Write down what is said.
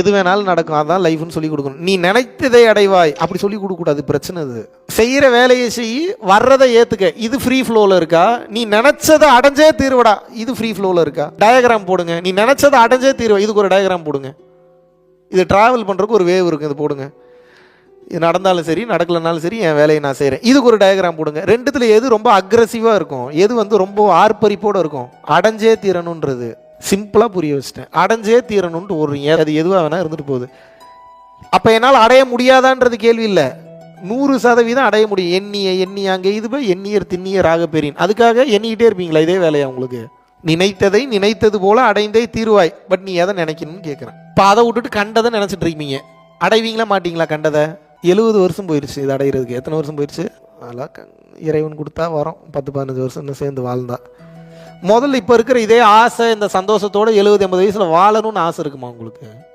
எது வேணாலும் நடக்கும் அதான் லைஃப்னு சொல்லி கொடுக்கணும். நீ நினைத்ததை அடைவாய். அப்படி சொல்லி கொடுக்கக்கூடாது பிரச்சனை அது. செய்கிற வேலையை செய் வர்றதை ஏற்றுக்க இது ஃப்ரீ ஃப்ளோவில் இருக்கா? நீ நினச்சதை அடைஞ்சே தீர்வடா. இது ஃப்ரீ ஃப்ளோவில் இருக்கா? டயக்ராம் போடுங்க. நீ நினச்சதை அடைஞ்சே தீர்வா இதுக்கு ஒரு டயக்ராம் போடுங்க. இது ட்ராவல் பண்ணுறதுக்கு ஒரு வேவ் இருக்குது இது போடுங்க. இது நடந்தாலும் சரி நடக்கலனாலும் சரி என் வேலையை நான் செய்கிறேன் இதுக்கு ஒரு டயக்ராம் போடுங்க. ரெண்டுத்தில் எது ரொம்ப அக்ரஸிவாக இருக்கும்? எது வந்து ரொம்ப ஆர்ப்பரிப்போடு இருக்கும்? அடைஞ்சே தீரணுன்றது சிம்பிளாக புரிய வச்சிட்டேன். அடைஞ்சே தீரணுன்ட்டு ஓடுறீங்க அது எதுவாக வேணால் இருந்துட்டு போகுது. அப்போ என்னால் அடைய முடியாதான்றது கேள்வி இல்லை. நூறு சதவீதம் அடைய முடியும். எண்ணிய எண்ணி அங்கே இது போய் எண்ணியர் திண்ணிய பெரியன் அதுக்காக எண்ணிக்கிட்டே இருப்பீங்களா இதே வேலையா உங்களுக்கு நினைத்ததை நினைத்தது போல அடைந்தே தீருவாய். பட் நீ எதை நினைக்கணும்னு கேட்குறேன் இப்போ அதை விட்டுட்டு கண்டதை நினச்சிட்டு இருக்கீங்க. அடைவீங்களா மாட்டீங்களா கண்டதை? எழுபது வருஷம் போயிடுச்சு இது அடையிறதுக்கு. எத்தனை வருஷம் போயிடுச்சு அதெல்லாம் இறைவன் கொடுத்தா வரோம். பத்து பதினஞ்சு வருஷம் இன்னும் சேர்ந்து வாழ்ந்தா. முதல்ல இப்போ இருக்கிற இதே ஆசை இந்த சந்தோஷத்தோட எழுபது எண்பது வயசில் வாழணும்னு ஆசை இருக்குமா உங்களுக்கு?